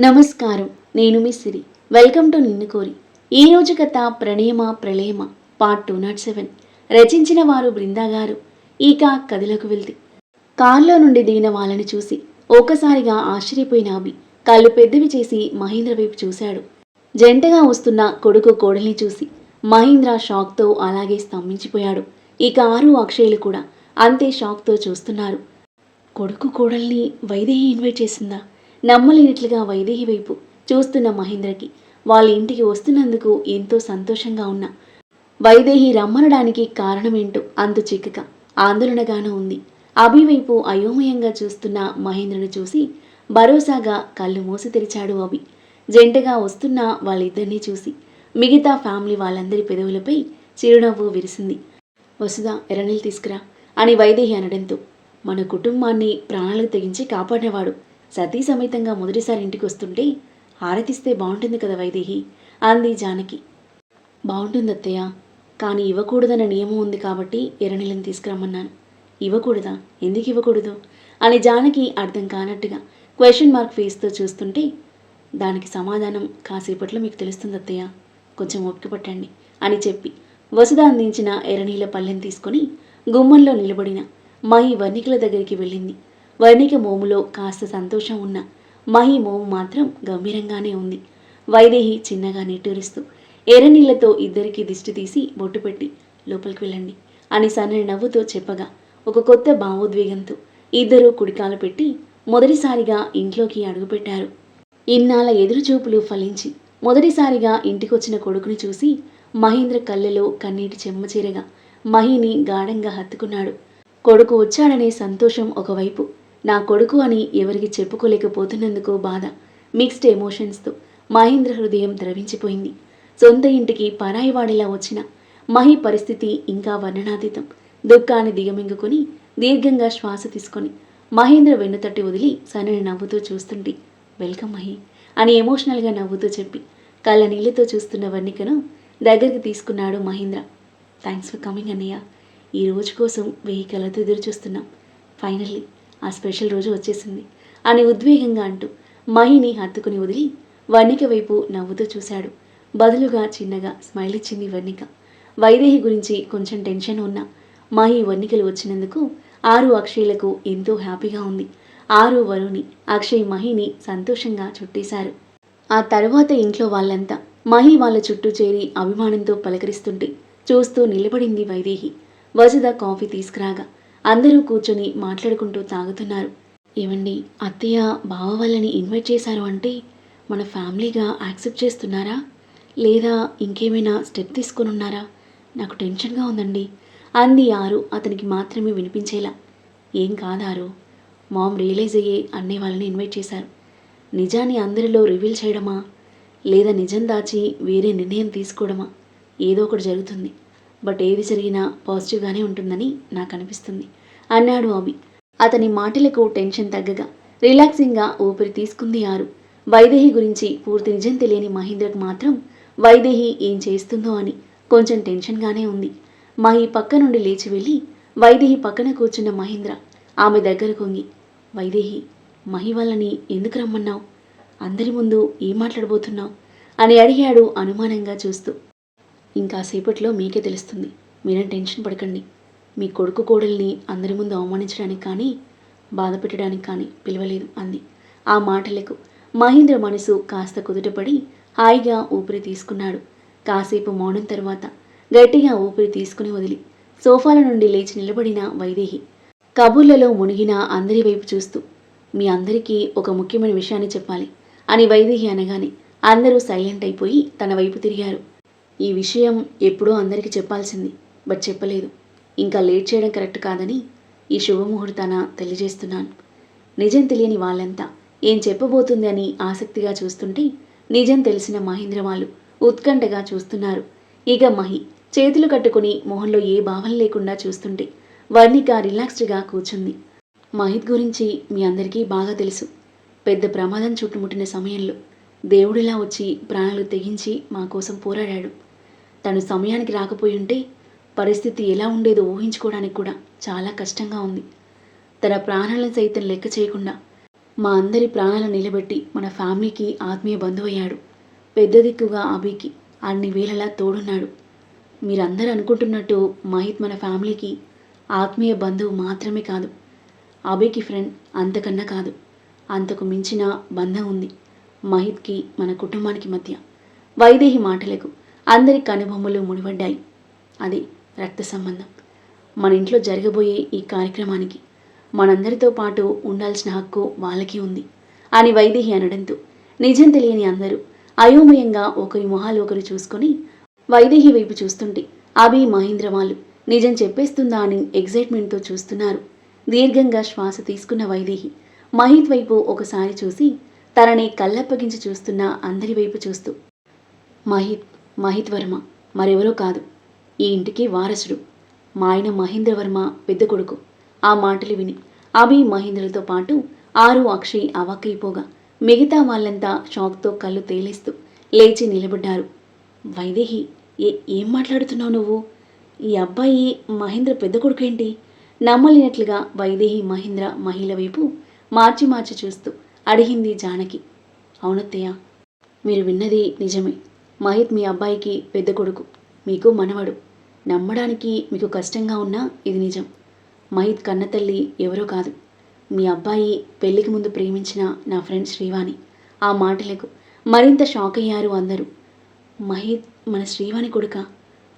నమస్కారం. నేను మీ సిరి. Welcome to నిన్ను కోరి. ఈ రోజు కథ ప్రణయమ ప్రళయమ? Part two naught seven. రచించిన వారు బృందా గారు. ఇక కథలకు వెళ్తే. కారులో నుండి దిగిన వాళ్ళని చూసి ఒక్కసారిగా ఆశ్చర్యపోయిన అభి కళ్ళు పెద్దవి చేసి మహేంద్ర వైపు చూశాడు. జంటగా వస్తున్న కొడుకు కోడల్ని చూసి మహేంద్ర షాక్తో అలాగే స్తంభించిపోయాడు. ఇక ఆరు అక్షయ్లు కూడా అంతే షాక్తో చూస్తున్నారు. కొడుకు కోడల్ని వైదేహి ఇన్వైట్ చేసిందా? నమ్మలేనట్లుగా వైదేహి వైపు చూస్తున్న మహేంద్రకి. వాళ్ళ ఇంటికి వస్తున్నందుకు ఎంతో సంతోషంగా ఉన్నా వైదేహి రమ్మనడానికి కారణమేంటో అంతు చిక్కక ఆందోళనగానూ ఉంది. అభివైపు అయోమయంగా చూస్తున్న మహేంద్రను చూసి భరోసాగా కళ్ళు మూసి తెరిచాడు అభి. జంటగా వస్తున్న వాళ్ళిద్దరినీ చూసి మిగతా ఫ్యామిలీ వాళ్ళందరి పెదవులపై చిరునవ్వు విరిసింది. వసుదా ఎర్రనీళ్ళు తీసుకురా అని వైదేహి అనడంతో మన కుటుంబాన్ని ప్రాణాలకు తెగించి కాపాడినవాడు సతీ సమేతంగా మొదటిసారి ఇంటికి వస్తుంటే హారతిస్తే బాగుంటుంది కదా వైదేహి అంది జానకి. బాగుంటుంది అత్తయ్య కానీ ఇవ్వకూడదన్న నియమం ఉంది కాబట్టి ఎర్రనీళ్ళని తీసుకురమ్మన్నాను. ఇవ్వకూడదా? ఎందుకు ఇవ్వకూడదు? అని జానకి అర్థం కానట్టుగా క్వశ్చన్ మార్క్ ఫేస్తో చూస్తుంటే దానికి సమాధానం కాసేపట్లో మీకు తెలుస్తుంది అత్తయ్య కొంచెం ఓపిక పట్టండి అని చెప్పి వసుధ అందించిన ఎర్రనీళ్ళ పల్లెని తీసుకొని గుమ్మంలో నిలబడిన మహి వర్ణికుల దగ్గరికి వెళ్ళింది. వర్ణిక మోములో కాస్త సంతోషం ఉన్న మహి మోము మాత్రం గంభీరంగానే ఉంది. వైదేహి చిన్నగా నిట్టూరిస్తూ ఎర్రనీళ్ళతో ఇద్దరికి దిష్టి తీసి బొట్టు పెట్టి లోపలికి వెళ్ళండి అని సన్నని నవ్వుతో చెప్పగా ఒక కొత్త భావోద్వేగంతో ఇద్దరూ కుడికాలు పెట్టి మొదటిసారిగా ఇంట్లోకి అడుగుపెట్టారు. ఇన్నాళ్ళ ఎదురుచూపులు ఫలించి మొదటిసారిగా ఇంటికొచ్చిన కొడుకుని చూసి మహేంద్ర కళ్ళలో కన్నీటి చెమ్మచీరగా మహిని గాఢంగా హత్తుకున్నాడు. కొడుకు వచ్చాడనే సంతోషం ఒకవైపు నా కొడుకు అని ఎవరికి చెప్పుకోలేకపోతున్నందుకు బాధ. మిక్స్డ్ ఎమోషన్స్తో మహేంద్ర హృదయం ద్రవించిపోయింది. సొంత ఇంటికి పరాయివాడిలా వచ్చిన మహి పరిస్థితి ఇంకా వర్ణనాతీతం. దుఃఖాన్ని దిగమింగుకొని దీర్ఘంగా శ్వాస తీసుకొని మహేంద్ర వెన్నుతట్టి వదిలి సన్నని నవ్వుతూ చూస్తుంటే వెల్కమ్ మహి అని ఎమోషనల్గా నవ్వుతూ చెప్పి కళ్ళ నీళ్ళతో చూస్తున్న వర్ణికను దగ్గరికి తీసుకున్నాడు మహేంద్ర. థ్యాంక్స్ ఫర్ కమింగ్ అన్నయ్య. ఈ రోజు కోసం వెయ్యి కళ్ళతో ఎదురు చూస్తున్నాం ఫైనల్లీ ఆ స్పెషల్ రోజు వచ్చేసింది. అని ఉద్వేగంగా అంటూ మహిని హత్తుకుని వదిలి వర్ణిక వైపు నవ్వుతూ చూశాడు. బదులుగా చిన్నగా స్మైల్ ఇచ్చింది వర్ణిక వైదేహి గురించి కొంచెం టెన్షన్ ఉన్నా మహి వర్ణికలు వచ్చినందుకు ఆరు అక్షయ్లకు ఎంతో హ్యాపీగా ఉంది. ఆరు వరుణి అక్షయ్ మహిని సంతోషంగా చుట్టేశారు. ఆ తర్వాత ఇంట్లో వాళ్ళంతా మహి వాళ్ళ చుట్టూ చేరి అభిమానంతో పలకరిస్తుంటే చూస్తూ నిలబడింది వైదేహి. వసుధ కాఫీ తీసుకురాగా అందరూ కూర్చొని మాట్లాడుకుంటూ తాగుతున్నారు. ఏమండి అత్తయ్య బావ వాళ్ళని ఇన్వైట్ చేశారు అంటే మన ఫ్యామిలీగా యాక్సెప్ట్ చేస్తున్నారా? లేదా ఇంకేమైనా స్టెప్ తీసుకొని ఉన్నారా నాకు టెన్షన్గా ఉందండి. అంది ఆరు అతనికి మాత్రమే వినిపించేలా. ఏం కాదారు మామ్ రియలైజ్ అయ్యే అన్నయ్య వాళ్ళని ఇన్వైట్ చేశారు. నిజాన్ని అందరిలో రివీల్ చేయడమా? లేదా నిజం దాచి వేరే నిర్ణయం తీసుకోవడమా? ఏదో ఒకటి జరుగుతుంది. బట్ ఏది జరిగినా పాజిటివ్గానే ఉంటుందని నాకు అనిపిస్తుంది. అన్నాడు అభి. అతని మాటలకు టెన్షన్ తగ్గగా. రిలాక్సింగ్గా ఊపిరి తీసుకుంది ఆరు. వైదేహి గురించి పూర్తి నిజం తెలియని మహేంద్రకు మాత్రం వైదేహి ఏం చేస్తుందో అని కొంచెం టెన్షన్గానే ఉంది. మహి పక్క నుండి లేచి వెళ్ళి వైదేహి పక్కన కూర్చున్న మహేంద్ర ఆమె దగ్గర కొంగి వైదేహి మహి వాళ్ళని ఎందుకు రమ్మన్నావు? అందరి ముందు ఏం మాట్లాడబోతున్నావు? అని అడిగాడు అనుమానంగా చూస్తూ. ఇంకా సేపట్లో మీకే తెలుస్తుంది. మీరేం టెన్షన్ పడకండి. మీ కొడుకు కోడల్ని అందరి ముందు అవమానించడానికి కానీ బాధ పెట్టడానికి కానీ పిలవలేదు అంది. ఆ మాటలకు మహేంద్ర మనసు కాస్త కుదుటపడి హాయిగా ఊపిరి తీసుకున్నాడు. కాసేపు మౌనం తర్వాత గట్టిగా ఊపిరి తీసుకుని వదిలి సోఫాల నుండి లేచి నిలబడిన వైదేహి కబుర్లలో మునిగిన అందరి వైపు చూస్తూ మీ అందరికీ ఒక ముఖ్యమైన విషయాన్ని చెప్పాలి అని వైదేహి అనగానే అందరూ సైలెంట్ అయిపోయి తన వైపు తిరిగారు. ఈ విషయం ఎప్పుడో అందరికీ చెప్పాల్సింది బట్ చెప్పలేదు. ఇంకా లేట్ చేయడం కరెక్ట్ కాదని ఈ శుభముహూర్తాన తెలియజేస్తున్నాను. నిజం తెలియని వాళ్ళంతా ఏం చెప్పబోతుంది అని ఆసక్తిగా చూస్తుంటే నిజం తెలిసిన మహేంద్ర వాళ్ళు ఉత్కంఠగా చూస్తున్నారు. ఇక మహి చేతులు కట్టుకుని మొహంలో ఏ భావం లేకుండా చూస్తుంటే వర్ణిక రిలాక్స్డ్గా కూర్చుంది. మహిత్ గురించి మీ అందరికీ బాగా తెలుసు. పెద్ద ప్రమాదం చుట్టుముట్టిన సమయంలో దేవుడిలా వచ్చి ప్రాణాలు తెగించి మా కోసం పోరాడాడు. తను సమయానికి రాకపోయి ఉంటే పరిస్థితి ఎలా ఉండేదో ఊహించుకోవడానికి కూడా చాలా కష్టంగా ఉంది. తన ప్రాణాలను సైతం లెక్క చేయకుండా మా అందరి ప్రాణాలను నిలబెట్టి మన ఫ్యామిలీకి ఆత్మీయ బంధువయ్యాడు. పెద్ద దిక్కుగా అభికి అన్ని వేళలా తోడున్నాడు. మీరందరూ అనుకుంటున్నట్టు మహిత్ మన ఫ్యామిలీకి ఆత్మీయ బంధువు మాత్రమే కాదు అభికి ఫ్రెండ్ అంతకన్నా కాదు. అంతకు మించిన బంధం ఉంది మహిత్కి మన కుటుంబానికి మధ్య. వైదేహి మాటలకు అందరి కనుబొమ్మలు ముడిపడ్డాయి. అది రక్త సంబంధం. మన ఇంట్లో జరగబోయే ఈ కార్యక్రమానికి మనందరితో పాటు ఉండాల్సిన హక్కు వాళ్ళకి ఉంది. అని వైదేహి అనడంతో నిజం తెలియని అందరూ అయోమయంగా ఒకరి మొహాలు ఒకరు చూసుకొని వైదేహి వైపు చూస్తుంటే అభి మహేంద్ర వాళ్ళు నిజం చెప్పేస్తుందా అని ఎగ్జైట్మెంట్తో చూస్తున్నారు. దీర్ఘంగా శ్వాస తీసుకున్న వైదేహి మహిత్ వైపు ఒకసారి చూసి తనని కళ్ళప్పగించి చూస్తున్న అందరి వైపు చూస్తూ మహిత్ మహిత్ వర్మ మరెవరో కాదు. ఈ ఇంటికి వారసుడు. మా ఆయన మహేంద్రవర్మ పెద్ద కొడుకు. ఆ మాటలు విని అభి మహేంద్రతో పాటు ఆరు అక్షయ్ అవాక్కైపోగా మిగతా వాళ్ళంతా షాక్తో కళ్ళు తేలేస్తూ లేచి నిలబడ్డారు. వైదేహి ఏ ఏం మాట్లాడుతున్నావు నువ్వు? ఈ అబ్బాయి మహేంద్ర పెద్ద కొడుకేంటి? నమ్మలేనట్లుగా వైదేహి మహేంద్ర మహిళ వైపు మార్చి మార్చి చూస్తూ అడిగింది జానకి. అవునత్తయ్య మీరు విన్నది నిజమే. మహిత్ మీ అబ్బాయికి పెద్ద కొడుకు. మీకు మనవడు. నమ్మడానికి మీకు కష్టంగా ఉన్నా ఇది నిజం. మహిత్ కన్నతల్లి ఎవరో కాదు. మీ అబ్బాయి పెళ్ళికి ముందు ప్రేమించిన నా ఫ్రెండ్ శ్రీవాణి. ఆ మాటలకు మరింత షాక్ అయ్యారు అందరూ. మహిత్ మన శ్రీవాణి కొడుక?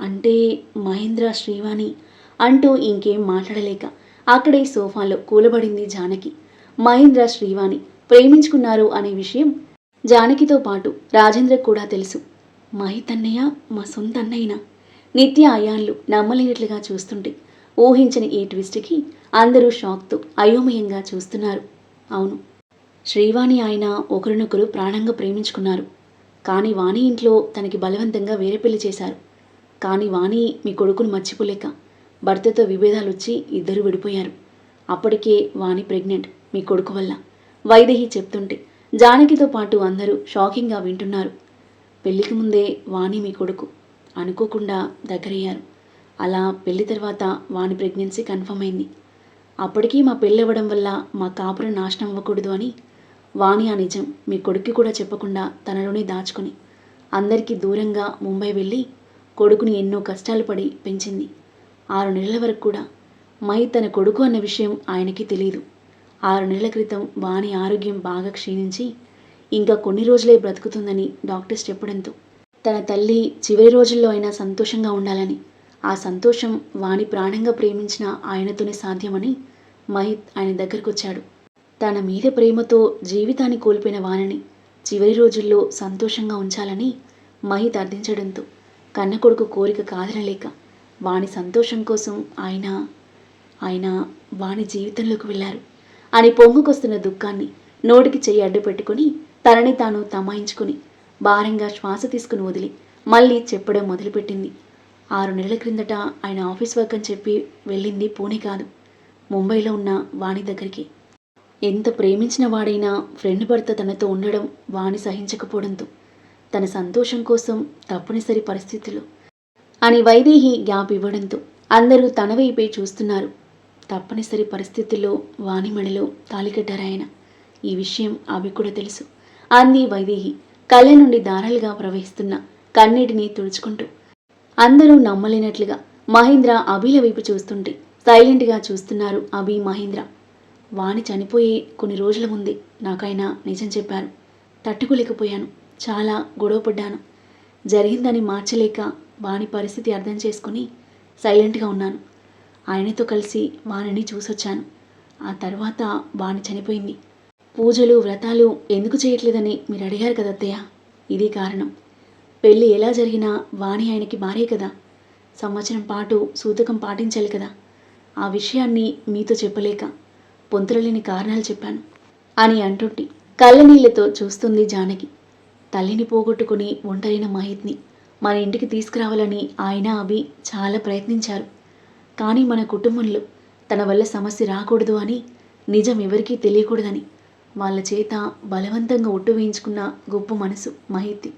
అంటే మహేంద్ర శ్రీవాణి అంటూ ఇంకేం మాట్లాడలేక అక్కడే సోఫాలో కూలబడింది జానకి. మహేంద్ర శ్రీవాణి ప్రేమించుకున్నారు అనే విషయం జానకితో పాటు రాజేంద్ర కూడా తెలుసు. మహితన్నయ్య మా సొంత అన్నయ్యన? నిత్య అయాన్లు నమ్మలేనట్లుగా చూస్తుంటే ఊహించని ఈ ట్విస్ట్కి అందరూ షాక్తో అయోమయంగా చూస్తున్నారు. అవును శ్రీవాణి ఆయన ఒకరినొకరు ప్రాణంగా ప్రేమించుకున్నారు. కానీ వాణి ఇంట్లో తనకి బలవంతంగా వేరే పెళ్ళి చేశారు. కానీ వాణి మీ కొడుకును మర్చిపోలేక భర్తతో విభేదాలు వచ్చి ఇద్దరు విడిపోయారు. అప్పటికే వాణి ప్రెగ్నెంట్ మీ కొడుకు వల్ల. వైదేహి చెప్తుంటే జానకితో పాటు అందరూ షాకింగ్గా వింటున్నారు. పెళ్ళికి ముందే వాణి మీ కొడుకు. అనుకోకుండా దగ్గరయ్యారు. అలా పెళ్ళి తర్వాత వాణి ప్రెగ్నెన్సీ కన్ఫర్మ్ అయింది. అప్పటికీ మా పెళ్ళవ్వడం వల్ల మా కాపురం నాశనం అవ్వకూడదు అని వాణి ఆ నిజం మీ కొడుక్కి కూడా చెప్పకుండా తనలోనే దాచుకొని అందరికీ దూరంగా ముంబై వెళ్ళి కొడుకుని ఎన్నో కష్టాలు పడి పెంచింది. ఆరు నెలల వరకు కూడా మై తన కొడుకు అన్న విషయం ఆయనకి తెలియదు ఆరు నెలల క్రితం వాణి ఆరోగ్యం బాగా క్షీణించి ఇంకా కొన్ని రోజులే బ్రతుకుతుందని డాక్టర్స్ చెప్పడంతో తన తల్లి చివరి రోజుల్లో అయినా సంతోషంగా ఉండాలని ఆ సంతోషం వాణి ప్రాణంగా ప్రేమించిన ఆయనతోనే సాధ్యమని మహిత్ ఆయన దగ్గరకొచ్చాడు. తన మీద ప్రేమతో జీవితాన్ని కోల్పోయిన వాణిని చివరి రోజుల్లో సంతోషంగా ఉంచాలని మహిత్ అర్థించడంతో కన్న కొడుకు కోరిక కాదనలేక వాణి సంతోషం కోసం ఆయన ఆయన వాణి జీవితంలోకి వెళ్ళారు. అని పొంగుకొస్తున్న దుఃఖాన్ని నోటికి చెయ్యి అడ్డు పెట్టుకుని తనని తాను తమాయించుకుని భారంగా శ్వాస తీసుకుని వదిలి మళ్ళీ చెప్పడం మొదలుపెట్టింది. ఆరు నెలల క్రిందట ఆయన ఆఫీస్ వర్క్ అని చెప్పి వెళ్ళింది పూణే కాదు ముంబైలో ఉన్న వాణి దగ్గరికి. ఎంత ప్రేమించిన వాడైనా ఫ్రెండ్ భర్త తనతో ఉండడం వాణి సహించకపోవడంతో తన సంతోషం కోసం తప్పనిసరి పరిస్థితులు అని వైదేహి గ్యాప్ ఇవ్వడంతో అందరూ తన వైపే చూస్తున్నారు. తప్పనిసరి పరిస్థితుల్లో వాణి మెడలో ఈ విషయం అవి కూడా తెలుసు. అంది వైదేహి. కళ్ళ నుండి దారాలుగా ప్రవహిస్తున్న కన్నీటిని తుడుచుకుంటూ. అందరూ నమ్మలేనట్లుగా మహేంద్ర అభిల వైపు చూస్తుంటే సైలెంట్గా చూస్తున్నారు అభి మహేంద్ర. వాణి చనిపోయే కొన్ని రోజుల ముందే నాకైనా నిజం చెప్పారు. తట్టుకోలేకపోయాను. చాలా గొడవపడ్డాను. జరిగిందని మార్చలేక వాణి పరిస్థితి అర్థం చేసుకుని సైలెంట్గా ఉన్నాను. ఆయనతో కలిసి వాణిని చూసొచ్చాను. ఆ తర్వాత వాణి చనిపోయింది. పూజలు వ్రతాలు ఎందుకు చేయట్లేదని మీరు అడిగారు కదా అత్తయ్య? ఇది కారణం. పెళ్ళి ఎలా జరిగినా వాణి ఆయనకి మారే కదా. సంవత్సరం పాటు సూతకం పాటించాలి కదా. ఆ విషయాన్ని మీతో చెప్పలేక పొంతరలేని కారణాలు చెప్పాను అని అంటుంటి. కళ్ళనీళ్ళతో చూస్తుంది జానకి. తల్లిని పోగొట్టుకుని ఒంటరిన మహిత్ని మన ఇంటికి తీసుకురావాలని ఆయన అభి చాలా ప్రయత్నించారు. కానీ మన కుటుంబంలో తన వల్ల సమస్య రాకూడదు అని నిజం ఎవరికీ తెలియకూడదని వాళ్ళ చేత బలవంతంగా ఒట్టు వేయించుకున్న గొప్ప మనసు మహితి.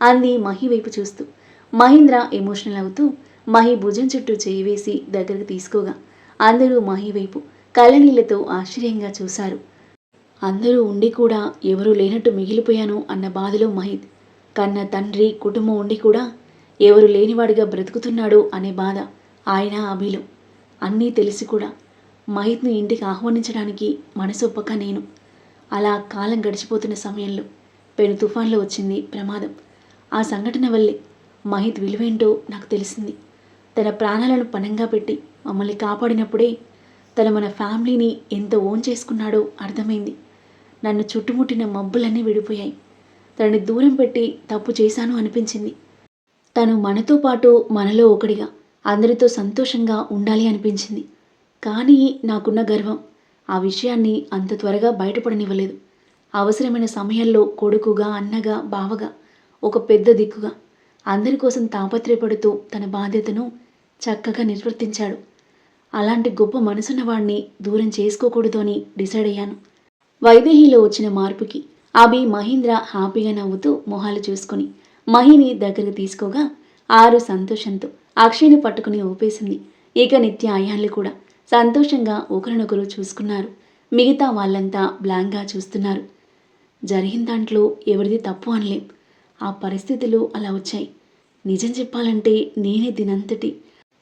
అంది మహి వైపు చూస్తూ. మహేంద్ర ఎమోషనల్ అవుతూ మహి భుజం చుట్టూ చేయి వేసి దగ్గరకు తీసుకోగా. అందరూ మహి వైపు కళ్ళనీళ్ళతో ఆశ్చర్యంగా చూశారు. అందరూ ఉండి కూడా ఎవరూ లేనట్టు మిగిలిపోయాను అన్న బాధలో మహిత్ కన్న తండ్రి కుటుంబం ఉండి కూడా ఎవరు లేనివాడిగా బ్రతుకుతున్నాడు అనే బాధ ఆయన అభిలో. అన్నీ తెలిసి కూడా మహిత్ను ఇంటికి ఆహ్వానించడానికి మనసొప్పక నేను అలా కాలం గడిచిపోతున్న సమయంలో పెను తుఫాన్లో వచ్చింది ప్రమాదం. ఆ సంఘటన వల్లే మహిత్ విలువేంటో నాకు తెలిసింది. తన ప్రాణాలను పణంగా పెట్టి మమ్మల్ని కాపాడినప్పుడే తను మన ఫ్యామిలీని ఎంత ఓన్ చేసుకున్నాడో అర్థమైంది. నన్ను చుట్టుముట్టిన మబ్బులన్నీ విడిపోయాయి. తనని దూరం పెట్టి తప్పు చేశాను అనిపించింది. తను మనతో పాటు మనలో ఒకడిగా అందరితో సంతోషంగా ఉండాలి అనిపించింది. కానీ నాకున్న గర్వం ఆ విషయాన్ని అంత త్వరగా బయటపడనివ్వలేదు. అవసరమైన సమయంలో కొడుకుగా అన్నగా బావగా ఒక పెద్ద దిక్కుగా అందరి కోసం తాపత్రయపడుతూ తన బాధ్యతను చక్కగా నిర్వర్తించాడు. అలాంటి గొప్ప మనసున్నవాణ్ణి దూరం చేసుకోకూడదు అని డిసైడ్ అయ్యాను. వైదేహిలో వచ్చిన మార్పుకి అభి మహీంద్ర హ్యాపీగా నవ్వుతూ మొహాలు చూసుకుని మహిని దగ్గరకు తీసుకోగా ఆరు సంతోషంతో అక్షయ్ని పట్టుకుని ఊపేసింది. ఇక నిత్య అయాన్లు కూడా సంతోషంగా ఒకరినొకరు చూసుకున్నారు. మిగతా వాళ్ళంతా బ్లాంక్గా చూస్తున్నారు. జరిగిన దాంట్లో ఎవరిది తప్పు అనలేం. ఆ పరిస్థితులు అలా వచ్చాయి. నిజం చెప్పాలంటే నేనే దీనంతటి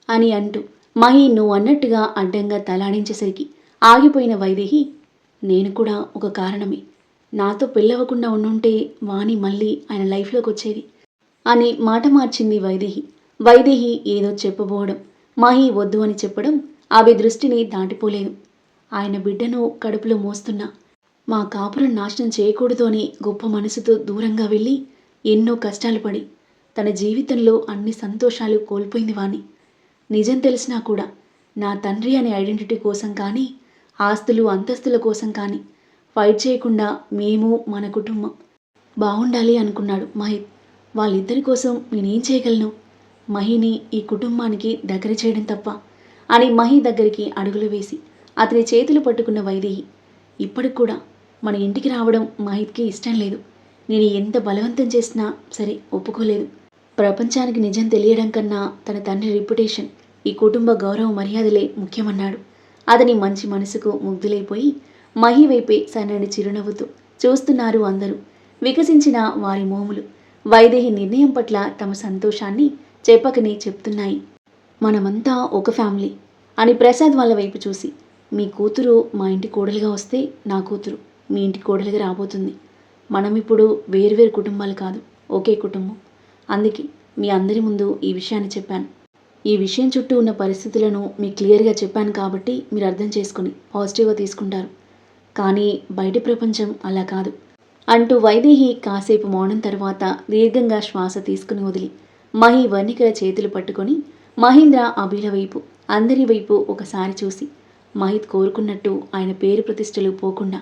అని అంటూ మహి నువ్వు అన్నట్టుగా అడ్డంగా తలాడించేసరికి ఆగిపోయిన వైదేహి నేను కూడా ఒక కారణమే. నాతో పెళ్ళవకుండా ఉండుంటే వాణి మళ్ళీ ఆయన లైఫ్లోకి వచ్చేది అని మాట మార్చింది వైదేహి. వైదేహి ఏదో చెప్పబోవడం మహి వద్దు అని చెప్పడం ఆమె దృష్టిని దాటిపోలేదు ఆయన బిడ్డను కడుపులో మోస్తున్నా మా కాపురం నాశనం చేయకూడదు అని గొప్ప మనసుతో దూరంగా వెళ్ళి ఎన్నో కష్టాలు పడి తన జీవితంలో అన్ని సంతోషాలు కోల్పోయింది వాణ్ణి. నిజం తెలిసినా కూడా నా తండ్రి అనే ఐడెంటిటీ కోసం కానీ ఆస్తులు అంతస్తుల కోసం కానీ ఫైట్ చేయకుండా మేము మన కుటుంబం బాగుండాలి అనుకున్నాడు మహిత్ వాళ్ళిద్దరి కోసం నేనేం చేయగలను? మహిని ఈ కుటుంబానికి దగ్గర చేయడం తప్ప అని మహి దగ్గరికి అడుగులు వేసి అతని చేతులు పట్టుకున్న వైదేహి ఇప్పటికి కూడా మన ఇంటికి రావడం మహిత్కి ఇష్టం లేదు. నేను ఎంత బలవంతం చేసినా సరే ఒప్పుకోలేదు. ప్రపంచానికి నిజం తెలియడం కన్నా తన తండ్రి రిప్యుటేషన్ ఈ కుటుంబ గౌరవ మర్యాదలే ముఖ్యమన్నాడు. అతని మంచి మనసుకు ముగ్ధులైపోయి మహి వైపే సన్నని చిరునవ్వుతూ చూస్తున్నారు అందరూ. వికసించిన వారి మోములు వైదేహి నిర్ణయం పట్ల తమ సంతోషాన్ని చెప్పకనే చెప్తున్నాయి. మనమంతా ఒక ఫ్యామిలీ అని ప్రసాద్ వాళ్ళ వైపు చూసి మీ కూతురు మా ఇంటి కోడలుగా వస్తే నా కూతురు మీ ఇంటి కోడలుగా రాబోతుంది. మనం ఇప్పుడు వేరువేరు కుటుంబాలు కాదు ఒకే కుటుంబం. అందుకే మీ అందరి ముందు ఈ విషయాన్ని చెప్పాను. ఈ విషయం చుట్టూ ఉన్న పరిస్థితులను మీకు క్లియర్గా చెప్పాను కాబట్టి మీరు అర్థం చేసుకుని పాజిటివ్గా తీసుకుంటారు. కానీ బయట ప్రపంచం అలా కాదు అంటూ వైదేహి కాసేపు మౌనం తర్వాత దీర్ఘంగా శ్వాస తీసుకుని వదిలి మహి వర్ణికల చేతులు పట్టుకొని మహేంద్ర అభిల వైపు అందరి వైపు ఒకసారి చూసి మహిత్ కోరుకున్నట్టు ఆయన పేరు ప్రతిష్టలు పోకుండా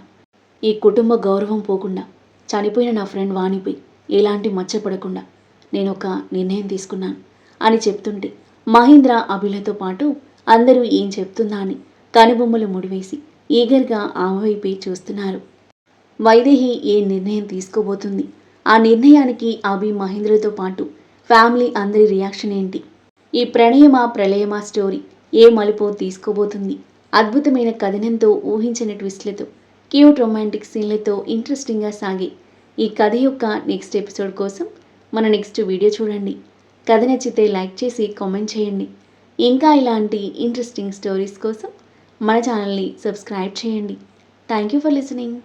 ఈ కుటుంబ గౌరవం పోకుండా చనిపోయిన నా ఫ్రెండ్ వాణిపై ఎలాంటి మచ్చపడకుండా నేను ఒక నిర్ణయం తీసుకున్నాను అని చెప్తుంటే మహేంద్ర అభిలతో పాటు అందరూ ఏం చెప్తుందా అని కనుబొమ్మలు ముడివేసి ఈగర్గా ఆమె వైపే చూస్తున్నారు. వైదేహి ఏ నిర్ణయం తీసుకోబోతుంది? ఆ నిర్ణయానికి అభి మహేంద్రతో పాటు ఫ్యామిలీ అందరి రియాక్షన్ ఏంటి? ఈ ప్రణయమా ప్రళయమా స్టోరీ ఏ మలుపు తీసుకోబోతుంది? అద్భుతమైన కథనంతో ఊహించిన ట్విస్ట్లతో క్యూట్ రొమాంటిక్ సీన్లతో ఇంట్రెస్టింగ్గా సాగే ఈ కథ యొక్క నెక్స్ట్ ఎపిసోడ్ కోసం మన నెక్స్ట్ వీడియో చూడండి. కథ నచ్చితే లైక్ చేసి కామెంట్ చేయండి. ఇంకా ఇలాంటి ఇంట్రెస్టింగ్ స్టోరీస్ కోసం మన ఛానల్ని సబ్స్క్రైబ్ చేయండి. Thank you for listening.